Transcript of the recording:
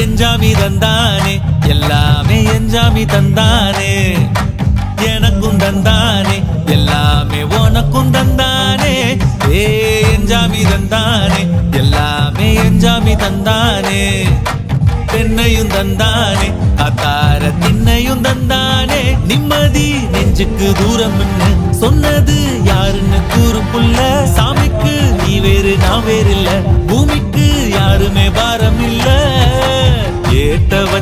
எஞ்சாமி தந்தானே. எல்லாமே எஞ்சாமி தந்தானே. எனக்கும் தந்தானே. எல்லாமே உனக்கும் தந்தானே. ஏ எஞ்சாமி தந்தானே. எல்லாமே எஞ்சாமி தந்தானே. பெண்ணையும் தந்தானே. அத்தார திண்ணையும் தந்தானே. நிம்மதி நெஞ்சுக்கு தூரம் சொன்னது யாருன்னு கூறு புள்ள சாமிக்கு நீ வேறு நான் வேறு இல்ல பூமிக்கு யாருமே வா